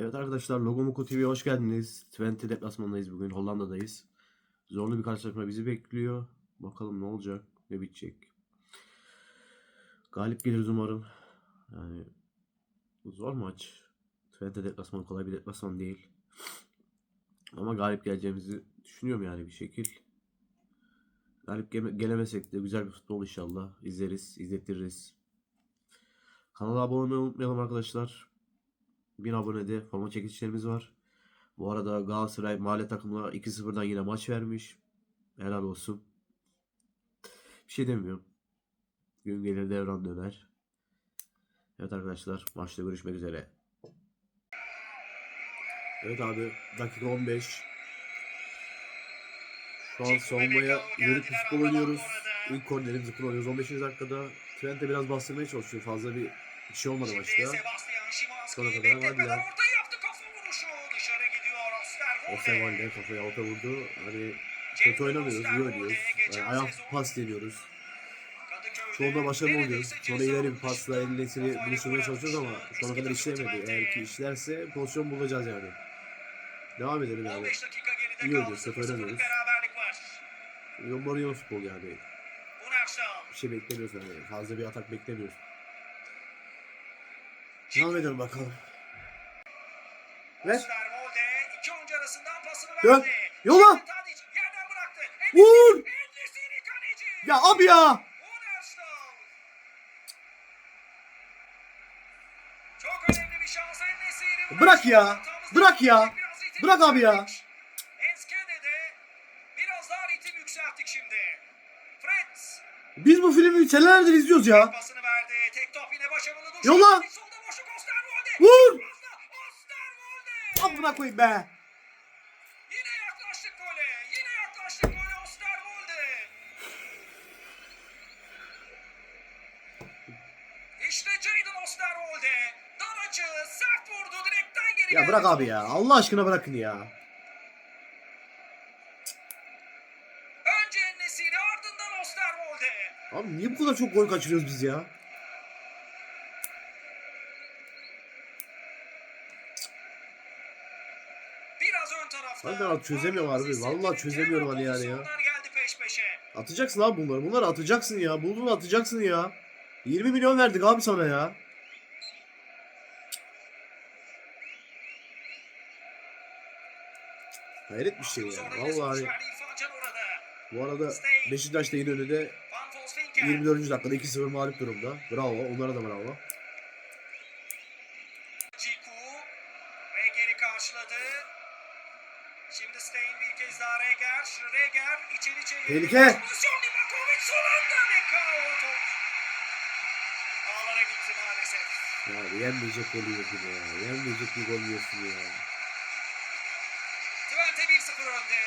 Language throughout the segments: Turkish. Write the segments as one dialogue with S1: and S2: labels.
S1: Evet arkadaşlar Logomoco TV'ye hoş geldiniz. Twente deplasmandayız bugün. Hollanda'dayız. Zorlu bir karşılaşma bizi bekliyor. Bakalım ne olacak, ne bitecek. Galip geliriz umarım. Yani zor maç. Twente deplasmanı kolay bir deplasman değil. Ama galip geleceğimizi düşünüyorum yani bir şekil. Galip gele- gelemesek de güzel bir futbol inşallah. izleriz, izlettiririz. Kanala abone olmayı unutmayalım arkadaşlar. 1000 abonede forma çekilişlerimiz var. Bu arada Galatasaray mahalle takımına 2-0'dan yine maç vermiş. Helal olsun. Bir şey demiyorum. Gün gelir devran döner. Evet arkadaşlar maçta görüşmek üzere. Evet abi dakika 15. Şu an savunmaya bir futbol oynuyoruz. İlk kornerimizi kullanıyoruz 15. dakikada. Twente biraz bastırmaya çalışıyor. Fazla bir bir şey olmadı maçta. Sonra kadar hadi ya. Osterwalde kafaya alta vurdu. Hani kötü oynamıyoruz, iyi oynuyoruz. Yani ayak pas deniyoruz. Çoğunda başarılı oluyoruz. Sonra ileri bir pasla elini buluşturmaya çalışıyoruz ama şu ana kadar işlemedi. Eğer ki işlerse pozisyon bulacağız yani. Devam edelim yani.
S2: 15 dakika geride
S1: İyi oynuyoruz, kötü
S2: 0-0
S1: oynamıyoruz.
S2: var.
S1: Mourinho futbol yani. Bir şey beklemiyoruz yani. Fazla bir atak beklemiyoruz. Devam edelim bakalım. Ver. Dön. Yola. Vur. Ya abi ya. Bırak ya. Bırak ya. Bırak abi ya. Biz bu filmi senelerdir izliyoruz ya. Yola. Vur. Amına koyayım be.
S2: Yine yaklaştık gole. Yine yaklaştık gole Osterwolde. İşte Jadon Osterwolde. Dar açı sert vurdu direkten geri
S1: Ya bırak abi ya. Allah aşkına bırakın ya.
S2: Önce Enesiri ardından Osterwolde.
S1: Abi niye bu kadar çok gol kaçırıyoruz biz ya?
S2: Biraz
S1: Hadi abi çözemiyorum harbi. Vallahi çözemiyorum hani yani ya. Atacaksın abi bunları. Bunları atacaksın ya. Bulduğunu atacaksın ya. 20 milyon verdik abi sana ya. Hayret bir şey ya. Vallahi hani bu arada Beşiktaş da yine önünde
S2: Van Volswinkel.
S1: 24. dakikada 2-0 mağlup durumda. Bravo. Onlara da bravo.
S2: Ciku ve geri karşıladı. Şimdi Stein bir kez daha Reger. Reger içeri çevirdi.
S1: Tehlike.
S2: Pozisyon Livakovic son anda ve KO top. Ağlara gitti maalesef.
S1: Ya yenmeyecek gol yiyorsun ya. Yenmeyecek bir gol yiyorsun ya.
S2: Twente 1-0 önde.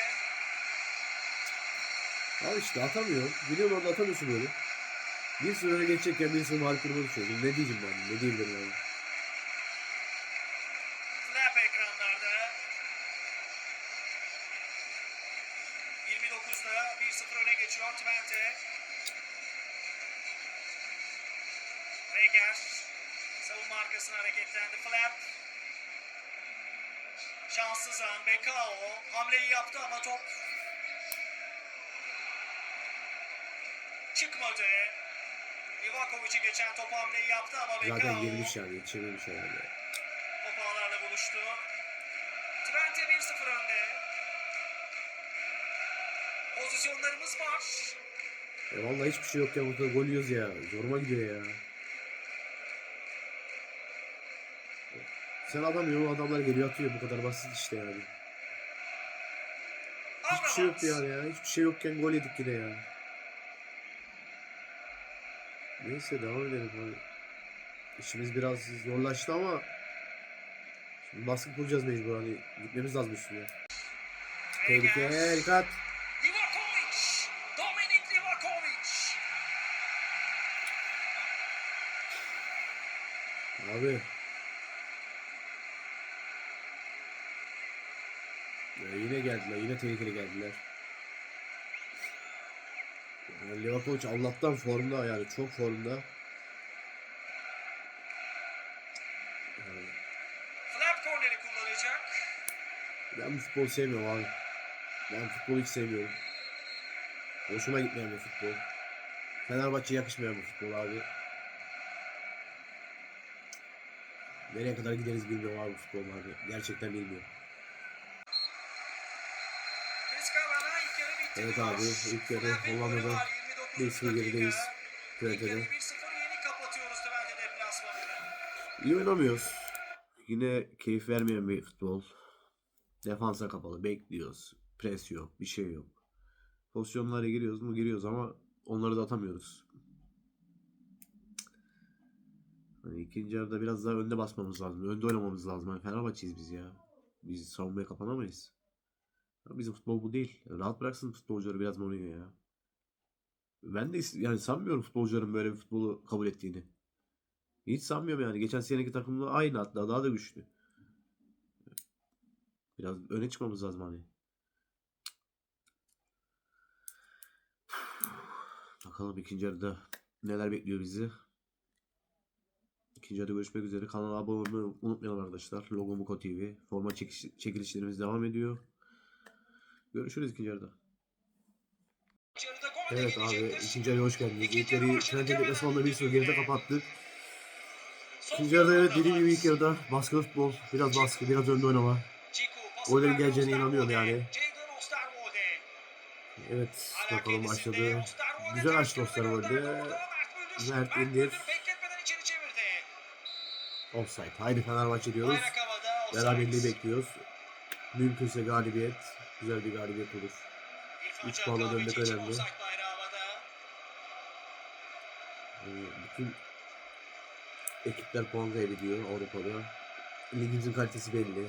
S1: Al işte atamıyor. Biliyorum orada atamıyorsun böyle. Bir sürü öne geçecekken bir sürü mağlup duruma düşüyorsun. Ne diyeceğim ben? Ne diyebilirim yani?
S2: Flap ekranlarda. 29'da 1-0 öne geçiyor Twente. Reger savunma arkasına hareketlendi. Flap. Şanssız an Bekao hamleyi yaptı ama top çıkmadı. Livakovic'i geçen top hamleyi yaptı ama Bekao
S1: Zaten girmiş yani. Yetişememiş herhalde.
S2: Top ağlarla buluştu. Twente 1-0 önde. Pozisyonlarımız var.
S1: E vallahi hiçbir şey yokken burada gol yiyoruz ya. Zoruma gidiyor ya. Sen adam yok adamlar geliyor atıyor bu kadar basit işte yani. Hiçbir şey yoktu yani ya. Hiçbir şey yokken gol yedik yine ya. Neyse devam edelim. Hadi. İşimiz biraz zorlaştı ama şimdi baskı kuracağız mecbur hani gitmemiz lazım üstüne. Tehlike dikkat.
S2: Livakovic. Dominik Livakovic.
S1: Abi. Ya yine geldiler. Yine tehlikeli geldiler. Yani Livakovic Allah'tan formda yani çok formda. Yani
S2: Flap korneri kullanacak.
S1: Ben bu futbolu sevmiyorum abi. Ben futbolu hiç sevmiyorum. Hoşuma gitmeyen bir futbol. Fenerbahçe'ye yakışmayan bir futbol abi. Nereye kadar gideriz bilmiyorum abi futbol abi. Gerçekten bilmiyorum. Evet abi, ilk yarı Hollanda'da
S2: golü var, 29
S1: 1-0 gerideyiz.
S2: dakika. İlk yarıyı
S1: TRT'de.
S2: 1-0 yeni kapatıyoruz Twente deplasmanını.
S1: İyi oynamıyoruz. Yine keyif vermeyen bir futbol. Defansa kapalı. Bekliyoruz. Pres yok. Bir şey yok. Pozisyonlara giriyoruz mu? Giriyoruz ama onları da atamıyoruz. Hani ikinci yarıda biraz daha önde basmamız lazım. Önde oynamamız lazım. Hani Fenerbahçe'yiz biz ya. Biz savunmaya kapanamayız. Bizim futbol bu değil. Rahat bıraksın futbolcuları biraz Mourinho ya. Ben de yani sanmıyorum futbolcuların böyle bir futbolu kabul ettiğini. Hiç sanmıyorum yani. Geçen seneki takımla aynı hatta daha da güçlü. Biraz öne çıkmamız lazım hani. Bakalım ikinci yarıda neler bekliyor bizi. İkinci yarıda görüşmek üzere. Kanala abone olmayı unutmayalım arkadaşlar. Logo Muko TV. Forma çekiş- çekilişlerimiz devam ediyor. Görüşürüz ikinci yarıda. Evet abi ikinci yarıya hoş geldiniz.
S2: İkinci
S1: İlk
S2: yarı
S1: yarıyı
S2: başladı.
S1: Trent deplasmanla bir
S2: Hemen
S1: geride kapattık. İkinci yarıda evet dediğim gibi ilk yarıda baskılı futbol. Biraz baskı, biraz önde oynama. Gollerin geleceğine inanıyorum yani. Evet bakalım başladı. Güzel açtı Osterwolde.
S2: Mert
S1: indir. Offside. Haydi Fenerbahçe diyoruz. Beraberliği bekliyoruz. Mümkünse galibiyet. Güzel bir galibiyet olur.
S2: İrfan
S1: Üç
S2: Can
S1: puanla
S2: Kahveci
S1: dönmek önemli. Ee, bütün ekipler puan kaybediyor Avrupa'da. Ligimizin kalitesi belli.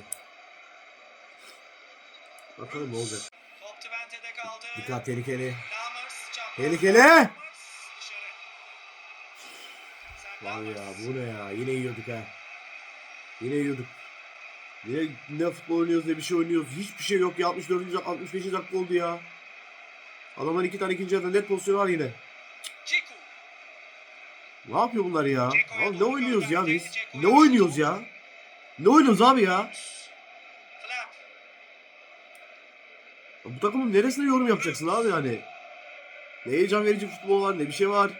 S1: Bakalım ne olacak. Dikkat tehlikeli. Tehlikeli! Var ya bu ne ya? Yine yiyorduk ha. Yine yiyorduk. Yine ne futbol oynuyoruz ne bir şey oynuyoruz. Hiçbir şey yok ya. 64. dak- 65. dakika oldu ya. Adamlar iki tane ikinci yarıda net pozisyon var yine. Ne yapıyor bunlar ya? Abi ne oynuyoruz ya biz? Ne oynuyoruz ya? Ne oynuyoruz abi ya? Bu takımın neresine yorum yapacaksın abi yani? Ne heyecan verici futbol var ne bir şey var.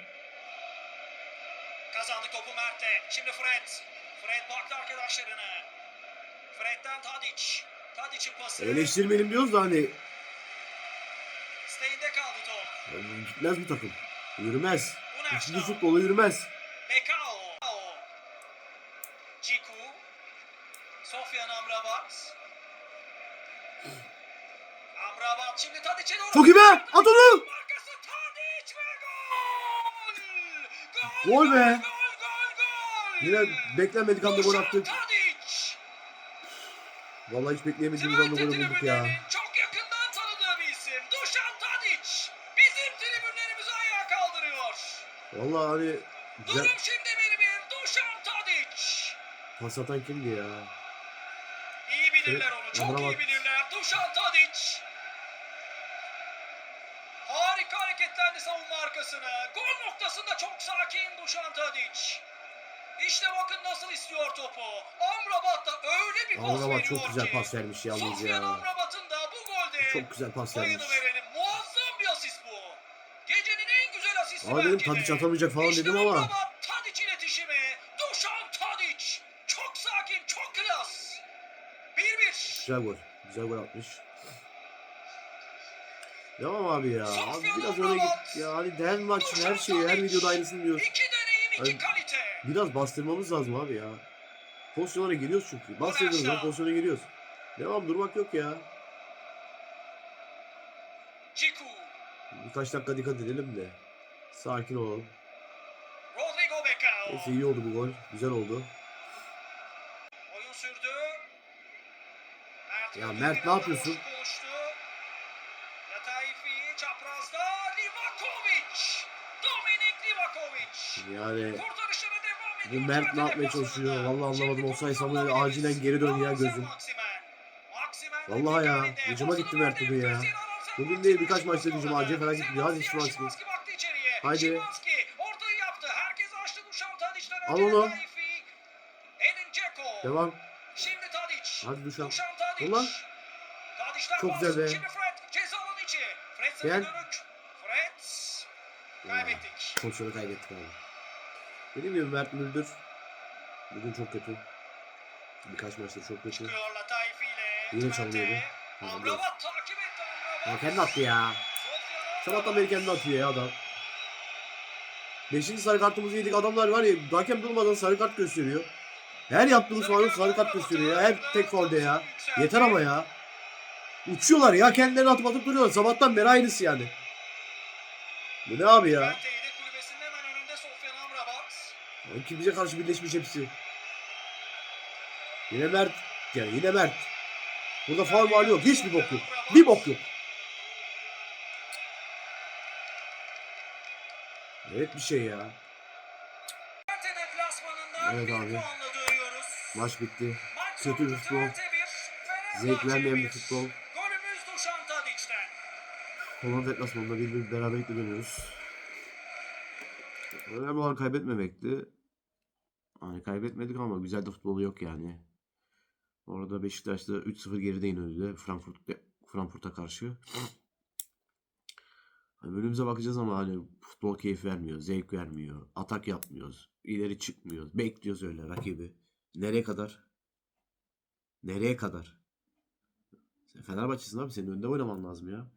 S1: Eleştirmeyelim diyoruz da hani
S2: Stein'de kaldı top.
S1: yani gitmez bu takım. Yürümez. İkinci futbolu yürümez.
S2: Pekao. Ciku. Sofyan Amrabat. Amrabat şimdi Tadic'e doğru.
S1: Çok iyi be! At onu!
S2: Markası Tadic ve gol!
S1: Gol be!
S2: Gol gol gol!
S1: Yine beklenmedik anda gol attık.
S2: Tadic!
S1: Vallahi hiç bekleyemediğimiz anda gol bulduk ya.
S2: çok yakından tanıdığı bir isim. Dušan Tadic! Bizim tribünlerimizi ayağa kaldırıyor.
S1: Vallahi hani güzel
S2: Durum şimdi 1-1. Dušan Tadic!
S1: pas atan kimdi ya?
S2: İyi bilirler onu. Çok iyi
S1: Amrabat.
S2: bilirler. Dušan Tadic! Harika hareketlendi savunma arkasına. Gol noktasında çok sakin Dušan Tadic. İşte bakın nasıl istiyor topu. Amrabat da öyle bir pas
S1: Amrabat çok güzel pas vermiş yalnız
S2: Sofyan
S1: ya.
S2: Amrabat'ın da bu golde
S1: Çok güzel pas vermiş.
S2: verelim. Muazzam bir asist bu. Gecenin en güzel asisti
S1: Ama dedim. Tadiç atamayacak falan
S2: İşte
S1: dedim ama.
S2: Amrabat Tadic iletişimi. Dušan Tadic. Çok sakin, çok klas. 1-1.
S1: Güzel gol. Güzel gol atmış. Devam abi ya. Abi biraz öne git ya. Hadi değer maçın her şeyi her videoda aynısını diyoruz.
S2: İki deneyim, iki kalite.
S1: Biraz bastırmamız lazım abi ya. Pozisyonlara giriyoruz çünkü. Bastırdığımız zaman pozisyona giriyoruz. Devam durmak yok ya. Birkaç dakika dikkat edelim de. Sakin olalım. Neyse iyi oldu bu gol. Güzel oldu.
S2: Oyun sürdü. Mert
S1: Ya Mert ne yapıyorsun? Yani bu. Mert ne yapmaya çalışıyor? Vallahi anlamadım. Olsay Samuel acilen geri dön ya gözüm. Vallahi ya,
S2: Pasını
S1: gitti Mert bugün ya. Bugün değil, birkaç maçta
S2: kolladı.
S1: acil falan gitti. Hadi
S2: içeriye.
S1: Haydi. Al onu. Devam. Hadi Duşan. Ulan. Çok güzel be. Gel.
S2: Kaybettik.
S1: Pozisyonu kaybettik abi. Dediğim gibi Mert Müldür bugün çok kötü. Birkaç maçta çok kötü. Yine çalınıyordu.
S2: Amrabat takip etti Amrabat.
S1: Ya kendi attı ya. Sabahtan beri kendi atıyor ya adam. Beşinci sarı kartımızı yedik. Adamlar var ya hakem durmadan sarı kart gösteriyor. Her yaptığımız falan sarı kart gösteriyor ya. Her tek faulde ya. Yeter ama ya. Uçuyorlar ya. Kendilerini atıp atıp duruyorlar. Sabahtan beri aynısı yani. Bu ne abi ya?
S2: Twente yedek kulübesinin hemen önünde Sofyan Amrabat.
S1: Ki bize karşı birleşmiş hepsi. Yine Mert. Yani yine Mert. Burada faul mal yok. Hiçbir bok yok. Bir bok yok. Evet bir şey ya. Evet abi. Maç bitti. Kötü bir futbol. Zevk vermeyen bir futbol. Hollanda deplasmanında bir bir beraberlikle dönüyoruz. Önemli olan kaybetmemekti. Hani kaybetmedik ama güzel de futbolu yok yani. Orada Beşiktaş'ta 3-0 geride inildi Frankfurt Frankfurt'a karşı. Hani bölümümüze bakacağız ama hani futbol keyif vermiyor, zevk vermiyor, atak yapmıyoruz, ileri çıkmıyoruz, bekliyoruz öyle rakibi. Nereye kadar? Nereye kadar? Sen Fenerbahçe'sin abi senin önde oynaman lazım ya.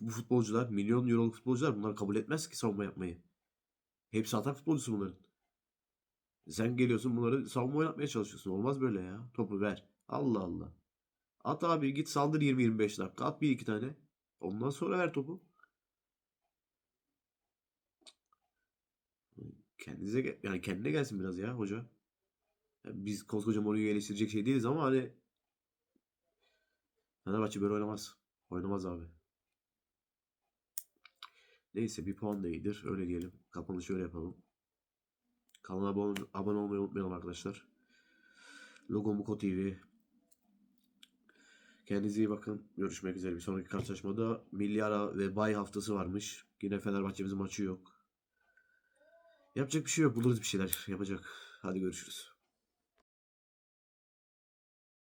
S1: Bu futbolcular, milyon euroluk futbolcular bunlar kabul etmez ki savunma yapmayı. Hepsi atak futbolcusu bunların. Sen geliyorsun bunları savunma oynatmaya çalışıyorsun. Olmaz böyle ya. Topu ver. Allah Allah. At abi git saldır 20-25 dakika. At bir iki tane. Ondan sonra ver topu. Kendinize yani kendine gelsin biraz ya hoca. Yani biz koskoca Mourinho'yu eleştirecek şey değiliz ama hani Fenerbahçe böyle oynamaz. Oynamaz abi. Neyse bir puan da iyidir. Öyle diyelim. Kapanışı öyle yapalım. Kanala abone, olmayı unutmayalım arkadaşlar. Logo Muko TV. Kendinize iyi bakın. Görüşmek üzere. Bir sonraki karşılaşmada milli ara ve bay haftası varmış. Yine Fenerbahçe'mizin maçı yok. Yapacak bir şey yok. Buluruz bir şeyler. Yapacak. Hadi görüşürüz.